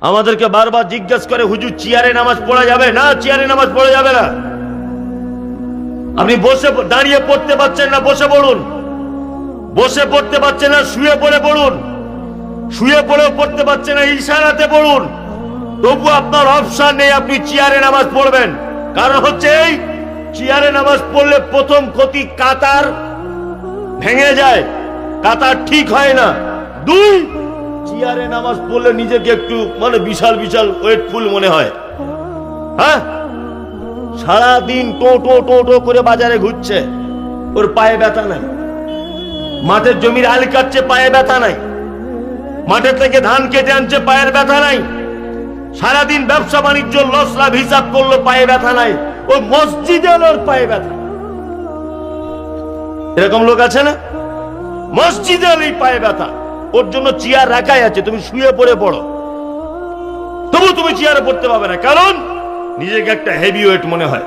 আমাদেরকে বারবার জিজ্ঞেস করে, হুজুর, চেয়ারে নামাজ পড়া যাবে? না, চেয়ারে নামাজ পড়া যাবে না। আপনি বসে দাঁড়িয়ে পড়তে পারছেন না, বসে পড়ুন। বসে পড়তে পারছেন না, শুয়ে পড়ে পড়ুন। শুয়ে পড়েও পড়তে পারছেন না, ইশারাতে পড়ুন। তবু আপনার অপশন নেই, আপনি চেয়ারে নামাজ পড়বেন। কারণ হচ্ছে এই, চেয়ারে নামাজ পড়লে প্রথম ক্ষতি কাতার ভেঙে যায়। কাতার ঠিক হয় না। দুই চেয়ারে নামাজ পড়লে নিজেকে একটু মানে বিশাল বিশাল ওয়েটফুল মনে হয়। হ্যাঁ? সারাদিন টো টো টো টো করে বাজারে ঘুরছে। ওর পায়ে ব্যথা নাই। মাঠের জমির আল কাটছে, পায়ে ব্যথা নাই। মাঠের থেকে ধান কেটে আনছে, পায়ের ব্যথা নাই। সারাদিন ব্যবসা বাণিজ্য লস লাভ হিসাব করল, পায়ে ব্যথা নাই। ও মসজিদে ওর পায়ে ব্যথা। এরকম লোক আছে না? মসজিদে এলেই পায়ে ব্যথা। ওর জন্য চেয়ার রাখাই আছে, তুমি শুয়ে পড়ে পড়ো। তবু তুমি চেয়ারে পড়তে পারবে না, কারণ নিজেকে একটা হেভি ওয়েট মনে হয়।